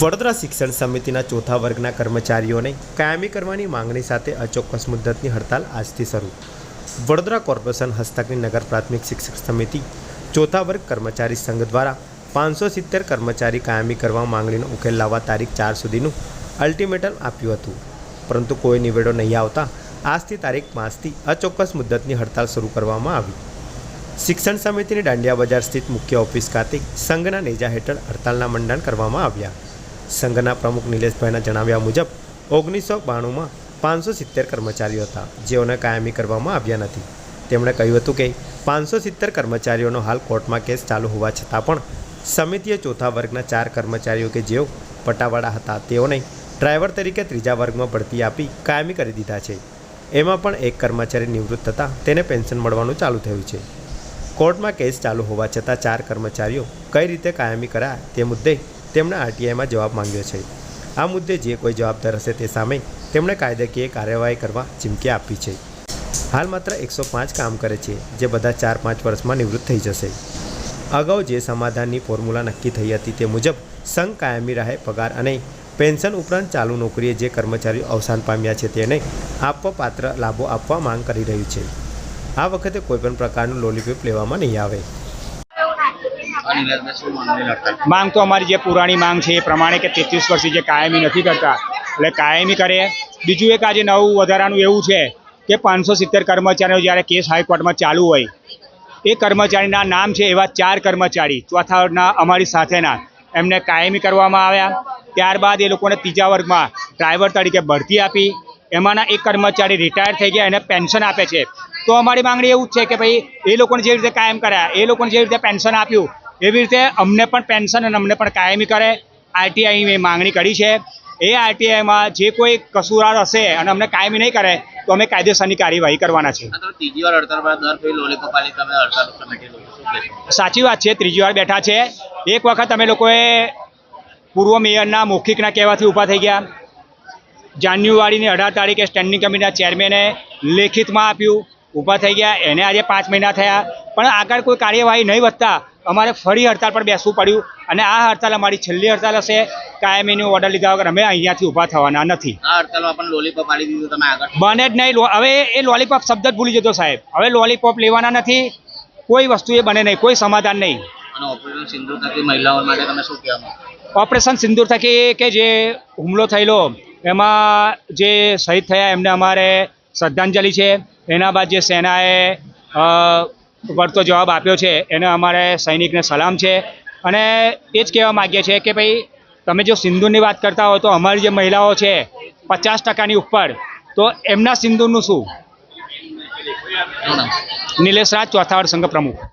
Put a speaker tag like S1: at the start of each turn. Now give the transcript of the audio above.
S1: વડોદરા શિક્ષણ સમિતિના ચોથા વર્ગના કર્મચારીઓને કાયમી કરવાની માંગણી સાથે અચોક્કસ મુદ્દતની હડતાલ આજથી શરૂ. વડોદરા કોર્પોરેશન હસ્તકની નગર પ્રાથમિક શિક્ષક સમિતિ ચોથા વર્ગ કર્મચારી સંઘ દ્વારા પાંચસો સિત્તેર કર્મચારી કાયમી કરવા માંગણીનો ઉકેલ લાવવા તારીખ ચાર સુધીનું અલ્ટિમેટમ આપ્યું હતું. પરંતુ કોઈ નિવેડો નહીં આવતા આજથી તારીખ પાંચથી અચોક્કસ મુદ્દતની હડતાલ શરૂ કરવામાં આવી. શિક્ષણ સમિતિની દાંડિયા બજાર સ્થિત મુખ્ય ઓફિસ ખાતે સંઘના નેજા હેઠળ હડતાલના મંડાણ કરવામાં આવ્યા. સંઘના પ્રમુખ નિલેશભાઈના જણાવ્યા મુજબ, ઓગણીસો બાણુંમાં પાંચસો સિત્તેર કર્મચારીઓ હતા. જેઓને કાયમી કરવામાં આવ્યા નથી. તેમણે કહ્યું હતું કે, પાંચસો સિત્તેર કર્મચારીઓનો હાલ કોર્ટમાં કેસ ચાલુ હોવા છતાં પણ સમિતિએ ચોથા વર્ગના ચાર કર્મચારીઓ કે જેઓ પટાવાળા હતા, તેઓને ડ્રાઈવર તરીકે ત્રીજા વર્ગમાં ભરતી આપી કાયમી કરી દીધા છે. એમાં પણ એક કર્મચારી નિવૃત્ત થતાં તેને પેન્શન મળવાનું ચાલુ થયું છે. કોર્ટમાં કેસ ચાલુ હોવા છતાં ચાર કર્મચારીઓ કઈ રીતે કાયમી કરાયા તે મુદ્દે તેમણે આરટીઆઈમાં જવાબ માંગ્યો છે. આ મુદ્દે જે કોઈ જવાબદાર હશે તે સામે તેમણે કાયદાકીય કાર્યવાહી કરવા ચીમકી આપી છે. હાલ માત્ર એકસો પાંચ કામ કરે છે, જે બધા ચાર પાંચ વર્ષમાં નિવૃત્ત થઈ જશે. અગાઉ જે સમાધાનની ફોર્મ્યુલા નક્કી થઈ હતી તે મુજબ સંઘ કાયમી રાહે પગાર અને પેન્શન ઉપરાંત ચાલુ નોકરીએ જે કર્મચારીઓ અવસાન પામ્યા છે તેને આપવા પાત્ર લાભો આપવા માંગ કરી રહ્યું છે. આ વખતે કોઈપણ પ્રકારનું લોલીપોપ લેવામાં નહીં આવે
S2: અનિલભાઈ શું માંગણી લડતા
S3: માંગ તો અમારી જે પુરાણી માંગ છે એ પ્રમાણે કે તેત્રીસ વર્ષથી જે કાયમી નથી કરતા. એટલે કાયમી કરે. બીજું એક આજે નવું વધારાનું એવું છે કે પાંચસો સિત્તેર કર્મચારીઓ જ્યારે કેસ હાઈકોર્ટમાં ચાલુ હોય, એ કર્મચારીના નામ છે એવા ચાર કર્મચારી ચોથાના અમારી સાથેના. એમને કાયમી કરવામાં આવ્યા. ત્યારબાદ એ લોકોને ત્રીજા વર્ગમાં ડ્રાઈવર તરીકે ભરતી આપી. એમાંના એક કર્મચારી રિટાયર થઈ ગયા, એને પેન્શન આપે છે. તો અમારી માંગણી એવું જ છે કે ભાઈ, એ લોકોને જે રીતે કાયમ કર્યા, એ લોકોને જે રીતે પેન્શન આપ્યું એવી રીતે અમને પણ પેન્શન અને અમને પણ કાયમી કરે. આરટીઆઈ મેં માંગણી કરી છે. એ આરટીઆઈમાં જે કોઈ કસૂરવાર હશે અને અમને કાયમી નહીં કરે તો અમે કાયદેસરની કાર્યવાહી કરવાના છે સાચી વાત છે ત્રીજી વાર બેઠા છે. એક વખત અમે લોકોએ પૂર્વ મેયરના મૌખિકના કહેવાથી ઊભા થઈ ગયા. જાન્યુઆરીની અઢાર તારીખે સ્ટેન્ડિંગ કમિટીના ચેરમેને લેખિતમાં આપ્યું. ઊભા થઈ ગયા. એને આજે પાંચ મહિના થયા. પણ આગળ કોઈ કાર્યવાહી નહીં વધતા. અમારે ફરી હડતાલ પર બેસવું પડ્યું. અને આ હડતાલ અમારી છેલ્લી હડતાલ હશે. કાયમીનો ઓર્ડર લીધા વગર અમે અહીંયાથી ઊભા થવાના નથી.
S2: આ હડતાલમાં પણ લોલીપોપ આલી દીધું તમે આગળ.
S3: બને જ નહીં. હવે એ લોલીપોપ શબ્દ જ ભૂલી જતો સાહેબ. હવે લોલીપોપ લેવાના નથી. કોઈ વસ્તુ એ બને નહીં. કોઈ સમાધાન નહીં.
S2: ઓપરેશન સિંધુ થકી મહિલાઓ માટે તમે શું કહેવા
S3: ઓપરેશન સિંદૂર થકી કે જે હુમલો થયેલો એમાં જે શહીદ થયા એમને અમારે શ્રદ્ધાંજલિ છે. એના બાદ જે સેનાએ વળતો જવાબ આપ્યો છે એને અમારે સૈનિકને સલામ છે. અને એ જ કહેવા માગીએ છીએ કે ભાઈ તમે જો સિંદૂરની વાત કરતા હો તો અમારી જે મહિલાઓ છે પચાસ ટકાની ઉપર તો એમના સિંદૂરનું શું? નિલેશ રાજ ચોથા વર્ગ સંઘ પ્રમુખ.